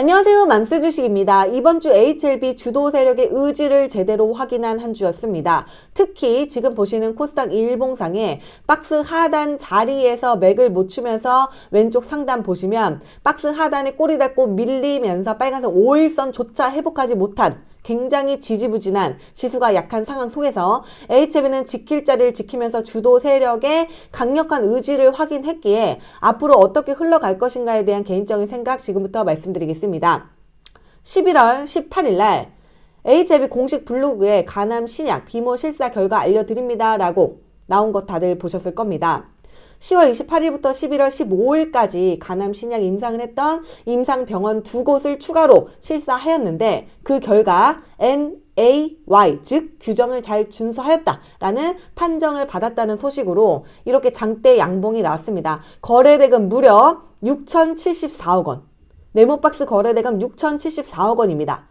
안녕하세요. 맘스 주식입니다. 이번 주 HLB 주도 세력의 의지를 제대로 확인한 한 주였습니다. 특히 지금 보시는 코스닥 일봉상에 박스 하단 자리에서 맥을 못 추면서 왼쪽 상단 보시면 박스 하단에 꼬리 닫고 밀리면서 빨간색 5일선조차 회복하지 못한 굉장히 지지부진한 지수가 약한 상황 속에서 HB는 지킬 자리를 지키면서 주도 세력의 강력한 의지를 확인했기에 앞으로 어떻게 흘러갈 것인가에 대한 개인적인 생각 지금부터 말씀드리겠습니다. 11월 18일 날 HB 공식 블로그에 가남 신약 비모 실사 결과 알려드립니다. 라고 나온 것 다들 보셨을 겁니다. 10월 28일부터 11월 15일까지 가남 신약 임상을 했던 임상 병원 두 곳을 추가로 실사하였는데 그 결과 NAY 즉 규정을 잘 준수하였다라는 판정을 받았다는 소식으로 이렇게 장대 양봉이 나왔습니다. 거래대금 무려 6,074억 원. 네모박스 거래대금 6,074억 원입니다.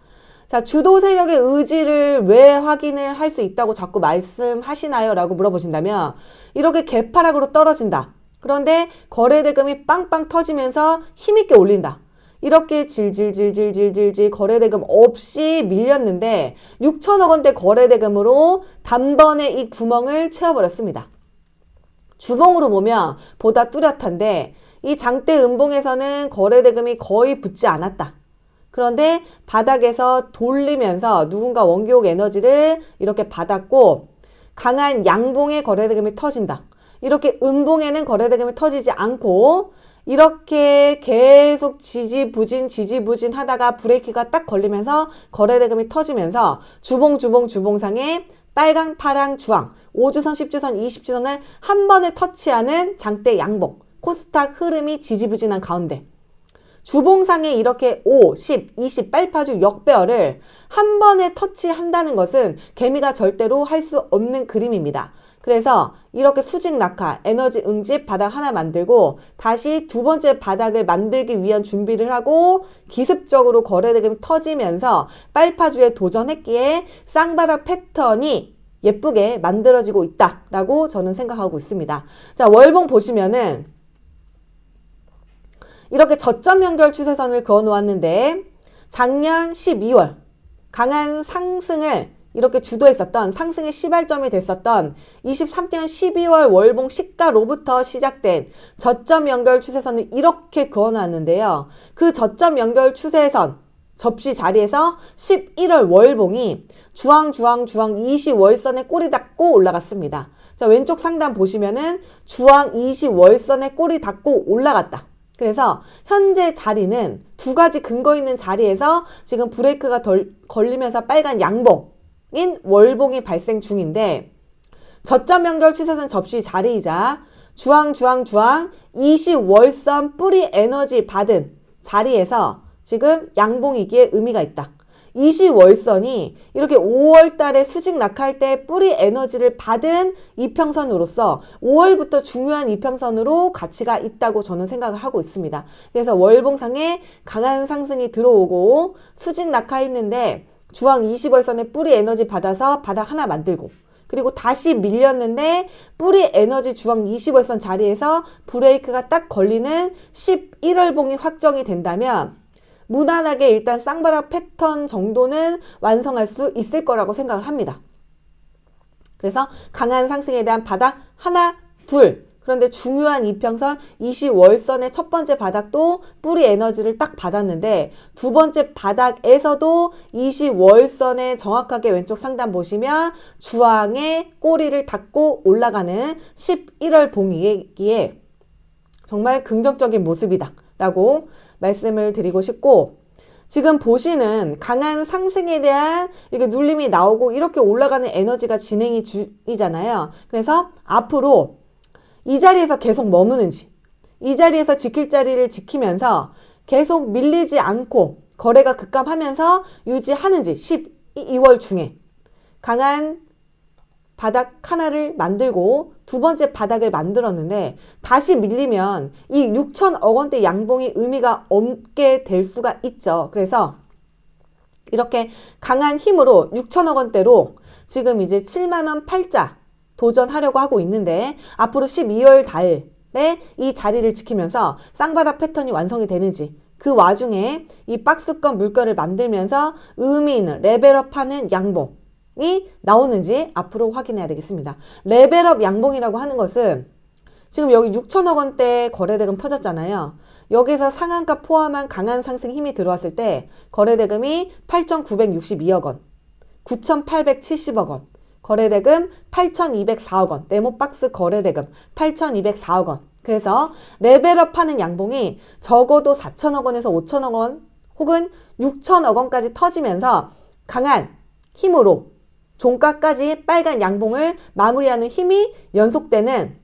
자, 주도 세력의 의지를 왜 확인을 할 수 있다고 자꾸 말씀하시나요? 라고 물어보신다면, 이렇게 개파락으로 떨어진다. 그런데 거래 대금이 빵빵 터지면서 힘있게 올린다. 이렇게 질질질질질질질 거래대금 없이 밀렸는데 6천억 원대 거래대금으로 단번에 이 구멍을 채워버렸습니다. 주봉으로 보면 보다 뚜렷한데 이 장대 음봉에서는 거래대금이 거의 붙지 않았다. 그런데 바닥에서 돌리면서 누군가 원기옥 에너지를 이렇게 받았고 강한 양봉의 거래대금이 터진다. 이렇게 음봉에는 거래대금이 터지지 않고 이렇게 계속 지지부진 지지부진 하다가 브레이크가 딱 걸리면서 거래대금이 터지면서 주봉 주봉 주봉상에 빨강 파랑 주황 5주선 10주선 20주선을 한 번에 터치하는 장대 양봉 코스닥 흐름이 지지부진한 가운데 주봉상에 이렇게 5, 10, 20 빨파주 역배열을 한 번에 터치한다는 것은 개미가 절대로 할 수 없는 그림입니다. 그래서 이렇게 수직 낙하, 에너지 응집 바닥 하나 만들고 다시 두 번째 바닥을 만들기 위한 준비를 하고 기습적으로 거래대금이 터지면서 빨파주에 도전했기에 쌍바닥 패턴이 예쁘게 만들어지고 있다라고 저는 생각하고 있습니다. 자, 월봉 보시면은 이렇게 저점 연결 추세선을 그어 놓았는데 작년 12월 강한 상승을 이렇게 주도했었던 상승의 시발점이 됐었던 23년 12월 월봉 시가로부터 시작된 저점 연결 추세선을 이렇게 그어 놨는데요. 그 저점 연결 추세선 접시 자리에서 11월 월봉이 주황 주황 주황 20월선에 꼬리 닫고 올라갔습니다. 자, 왼쪽 상단 보시면은 주황 20월선에 꼬리 닫고 올라갔다. 그래서 현재 자리는 두 가지 근거 있는 자리에서 지금 브레이크가 덜, 걸리면서 빨간 양봉인 월봉이 발생 중인데 저점 연결 추세선 접시 자리이자 주황 주황 주황 20월선 뿌리 에너지 받은 자리에서 지금 양봉이기에 의미가 있다. 20월선이 이렇게 5월 달에 수직 낙하할 때 뿌리 에너지를 받은 이평선으로서 5월부터 중요한 이평선으로 가치가 있다고 저는 생각을 하고 있습니다. 그래서 월봉상에 강한 상승이 들어오고 수직 낙하했는데 주황 20월선에 뿌리 에너지 받아서 바닥 하나 만들고 그리고 다시 밀렸는데 뿌리 에너지 주황 20월선 자리에서 브레이크가 딱 걸리는 11월봉이 확정이 된다면 무난하게 일단 쌍바닥 패턴 정도는 완성할 수 있을 거라고 생각을 합니다. 그래서 강한 상승에 대한 바닥 하나, 둘. 그런데 중요한 이평선 20월선의 첫 번째 바닥도 뿌리 에너지를 딱 받았는데 두 번째 바닥에서도 20월선에 정확하게 왼쪽 상단 보시면 주황의 꼬리를 닫고 올라가는 11월 봉이기에 정말 긍정적인 모습이다. 라고 말씀을 드리고 싶고 지금 보시는 강한 상승에 대한 이렇게 눌림이 나오고 이렇게 올라가는 에너지가 진행이 중이잖아요. 그래서 앞으로 이 자리에서 계속 머무는지 이 자리에서 지킬 자리를 지키면서 계속 밀리지 않고 거래가 급감하면서 유지하는지 12월 중에 강한 바닥 하나를 만들고 두 번째 바닥을 만들었는데 다시 밀리면 이 6천억 원대 양봉이 의미가 없게 될 수가 있죠. 그래서 이렇게 강한 힘으로 6천억 원대로 지금 이제 7만 원 팔자 도전하려고 하고 있는데 앞으로 12월 달에 이 자리를 지키면서 쌍바닥 패턴이 완성이 되는지 그 와중에 이 박스권 물결을 만들면서 의미 있는 레벨업하는 양봉 이 나오는지 앞으로 확인해야 되겠습니다. 레벨업 양봉이라고 하는 것은 지금 여기 6천억 원대 거래대금 터졌잖아요. 여기서 상한가 포함한 강한 상승 힘이 들어왔을 때 거래대금이 8,962억 원, 9,870억 원, 거래대금 8,204억 원, 네모박스 거래대금 8,204억 원. 그래서 레벨업 하는 양봉이 적어도 4천억 원에서 5천억 원 혹은 6천억 원까지 터지면서 강한 힘으로 종가까지 빨간 양봉을 마무리하는 힘이 연속되는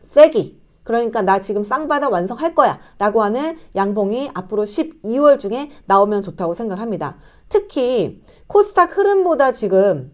쐐기. 그러니까 나 지금 쌍바다 완성할 거야 라고 하는 양봉이 앞으로 12월 중에 나오면 좋다고 생각을 합니다. 특히 코스닥 흐름보다 지금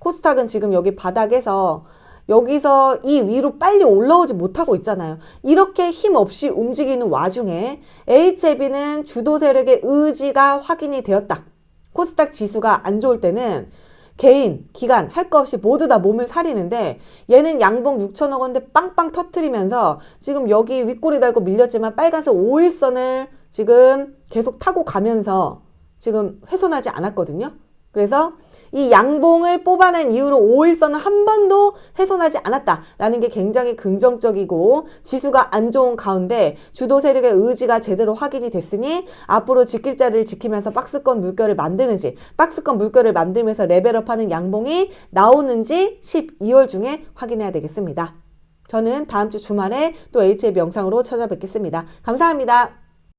코스닥은 지금 여기 바닥에서 여기서 이 위로 빨리 올라오지 못하고 있잖아요. 이렇게 힘 없이 움직이는 와중에 HLB는 주도 세력의 의지가 확인이 되었다. 코스닥 지수가 안 좋을 때는 개인, 기관 할거 없이 모두 다 몸을 사리는데 얘는 양봉 6천억 원대 빵빵 터트리면서 지금 여기 윗꼬리 달고 밀렸지만 빨간색 5일선을 지금 계속 타고 가면서 지금 훼손하지 않았거든요. 그래서 이 양봉을 뽑아낸 이후로 5일선을 한 번도 훼손하지 않았다라는 게 굉장히 긍정적이고 지수가 안 좋은 가운데 주도 세력의 의지가 제대로 확인이 됐으니 앞으로 지킬 자리를 지키면서 박스권 물결을 만드는지 박스권 물결을 만들면서 레벨업하는 양봉이 나오는지 12월 중에 확인해야 되겠습니다. 저는 다음 주 주말에 또 HF 영상으로 찾아뵙겠습니다. 감사합니다.